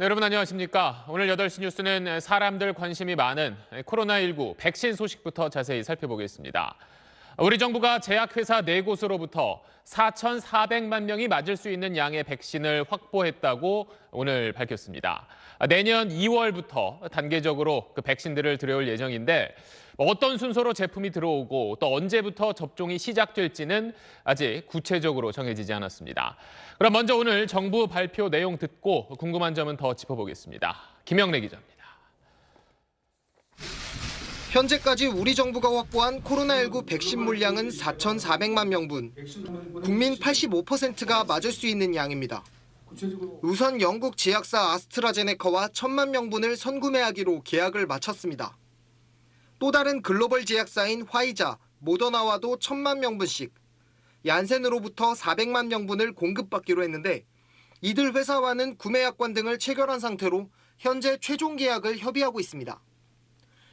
네, 여러분 안녕하십니까? 오늘 8시 뉴스는 사람들 관심이 많은 코로나19 백신 소식부터 자세히 살펴보겠습니다. 우리 정부가 제약회사 4곳으로부터 4,400만 명이 맞을 수 있는 양의 백신을 확보했다고 오늘 밝혔습니다. 내년 2월부터 단계적으로 그 백신들을 들여올 예정인데 어떤 순서로 제품이 들어오고 또 언제부터 접종이 시작될지는 아직 구체적으로 정해지지 않았습니다. 그럼 먼저 오늘 정부 발표 내용 듣고 궁금한 점은 더 짚어보겠습니다. 김영래 기자입니다. 현재까지 우리 정부가 확보한 코로나19 백신 물량은 4,400만 명분. 국민 85%가 맞을 수 있는 양입니다. 우선 영국 제약사 아스트라제네카와 1천만 명분을 선구매하기로 계약을 마쳤습니다. 또 다른 글로벌 제약사인 화이자, 모더나와도 1천만 명분씩, 얀센으로부터 400만 명분을 공급받기로 했는데 이들 회사와는 구매 약관 등을 체결한 상태로 현재 최종 계약을 협의하고 있습니다.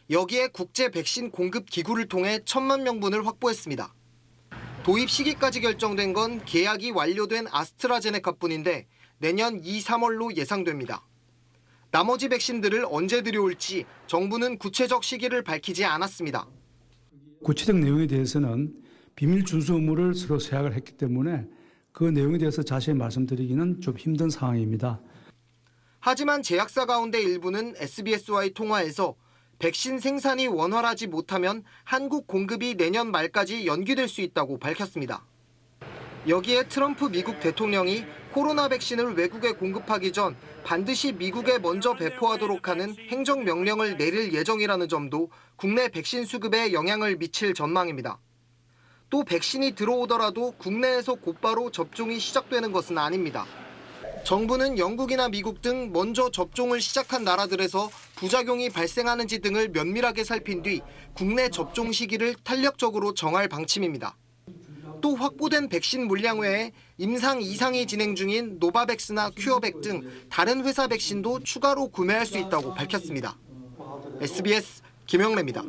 여기에 국제 백신 공급 기구를 통해 천만 명분을 확보했습니다. 도입 시기까지 결정된 건 계약이 완료된 아스트라제네카뿐인데 내년 2, 3월로 예상됩니다. 나머지 백신들을 언제 들여올지 정부는 구체적 시기를 밝히지 않았습니다. 구체적 내용에 대해서는 비밀 준수 의무를 서로 서약을 했기 때문에 그 내용에 대해서 자세히 말씀드리기는 좀 힘든 상황입니다. 하지만 제약사 가운데 일부는 SBS와의 통화에서 백신 생산이 원활하지 못하면 한국 공급이 내년 말까지 연기될 수 있다고 밝혔습니다. 여기에 트럼프 미국 대통령이 코로나 백신을 외국에 공급하기 전 반드시 미국에 먼저 배포하도록 하는 행정명령을 내릴 예정이라는 점도 국내 백신 수급에 영향을 미칠 전망입니다. 또 백신이 들어오더라도 국내에서 곧바로 접종이 시작되는 것은 아닙니다. 정부는 영국이나 미국 등 먼저 접종을 시작한 나라들에서 부작용이 발생하는지 등을 면밀하게 살핀 뒤 국내 접종 시기를 탄력적으로 정할 방침입니다. 또 확보된 백신 물량 외에 임상 이상이 진행 중인 노바백스나 큐어백 등 다른 회사 백신도 추가로 구매할 수 있다고 밝혔습니다. SBS 김영래입니다.